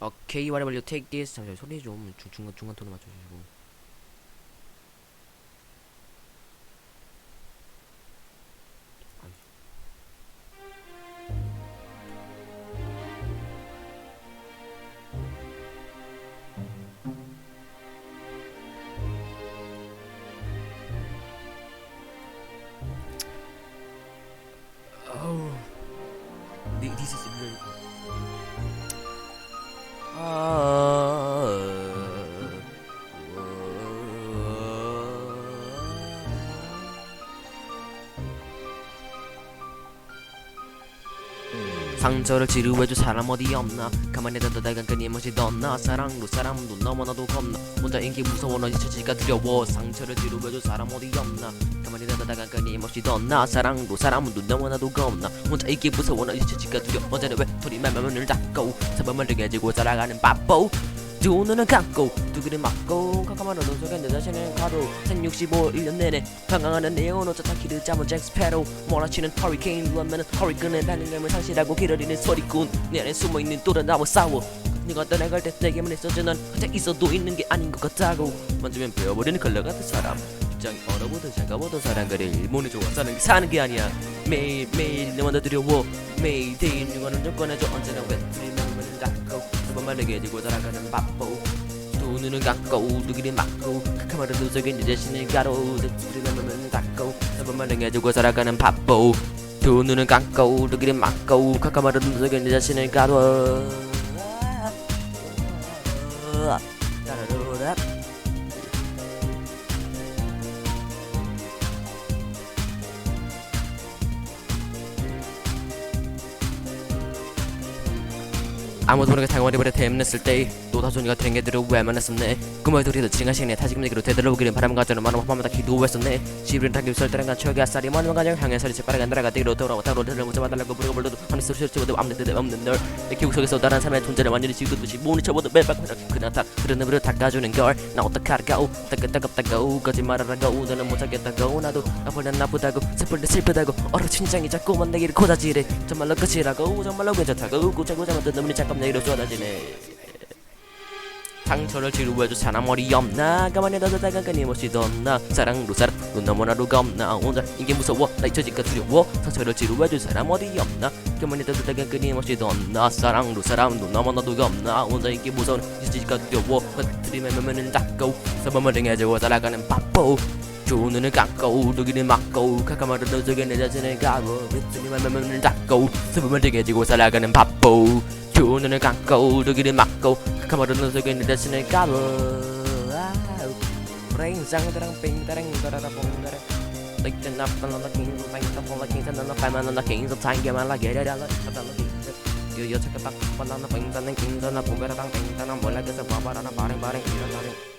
오케이 whatever you take this 잠시만 소리 좀 중, 중간 중간 톤을 맞춰주시고 Oh, Thi- this is really Uh... 상처를 치료해줄 사람 어디 없나? 가만히 둬다가 끊임없이 넌나? 사랑도 사람도 너무나도 겁나. 혼자 인기 무서워 너 잊혀지기가 두려워. 상처를 치료해줄 사람 어디 없나? 가만히 둬다가 끊임없이 넌나? 사랑도 사람도 너무나도 겁나. 혼자 인기 무서워 너 잊혀지기가 두려워. 언제나 외톨이 맘을 닫고 사범을 가지고 살아가는 바보 두 눈은 감고 두 귀를 막고 깜깜한 어둠 속에 내 자신을 가로 165 1년 내내 방황하는 네온 어쩌다 길을 잡은 잭스패로 몰아치는 허리케인 누하면은 허리끈에 달린감을 상실하고 길어리는 소리꾼. 내 안에 숨어있는 또래 나와 싸워. 네가 떠나갈 때 내게만 넌 혼자 있어도 있는 게 아닌 것 같다고. 만지면 베어버리는 컬러 같은 사람. 입장이 얼어보든 차가워도 사랑 그래 일본이 좋아 사는 게 사는 게 아니야. 매일 매일 너만 더 두려워. 매일 대인 중간은 좀 꺼내줘. 언제나 외톨이만 문을 닫고 말리게 해지고 살아가는 바보 두 눈은 감고 두 귀를 막고 카카마르 두 속에 내 자신을 가로 문을 닫고 두번 말리게 해지고 살아가는 바보 두 눈은 감고 두 귀를 막고 카카마르 두 속에 내 자신을 가로 아무도 모르게 당황해버려 대문했을 때 노다존이가 댕게들을 왜 만났었네. 꿈을 들이도 지난 시간에 다시금 내기로 되돌아오기를 바람과 저는 많은 밤마다 기도했었네. 집을 당김 설때랑간 추억의 아싸리 먼 가정 향해 서리 새빠르게 날아가 뒤로 돌아와 타로 들을 못 잡아달라고 부르고 불러도 하늘 소리 치고도 아무 데 없는 널내 기억 속에서 다른 삶의 존재를 완전히 지우듯이 모니 쳐보도 매박 매박 그나타 그런 놈으로 닦아주는 걸. 나 어떡하라고 따끈따끈따고 거짓말하라고 너는 못하겠다고 나도 나쁘다 나쁘다고 때 슬프다고. 얼어 친장이 자꾸만 내기를 고다지래 정말로 끝이라고. 정말로 괜찮다고. 고차고 잘못된 놈이 잠깐 내기로 쏟아지네 상처를 치료해줄 사람 어디 없나? 가만히 놔두다가 끊임없이 덧나? 사랑도 사랑도 너무나도 겁나? 혼자 이게 무서워? 나 잊혀질까? 두려워? 상처를 치료해줄 사람 어디 없나? 가만히 놔두다가 끊임없이 덧나? 사랑도 사랑도 너무나도 겁나? 혼자 이게 무서워 잊혀질까? 두려워? 흐트리면 문을 닫고 사범을 행해주고 살아가는 바보. 두 눈을 두 귀를 막고 어둠 속에 내 자신을 가고 흐트리면 문을 닫고 사범을 행해주고 살아가는 바보. 두 눈을 감고 두 귀를 막고 캄캄한 어둠 속에 내 자신을 가고 랭장드랑 빙다랑 다라라 봉다랑 Like the nap on the king, like the fall like king, and the fireman on the king, the time game, like get it, I like the king. You you check it back, but on the king, and the king, and the boom, and the king, and I'm like this, a baba, and a body, body, and a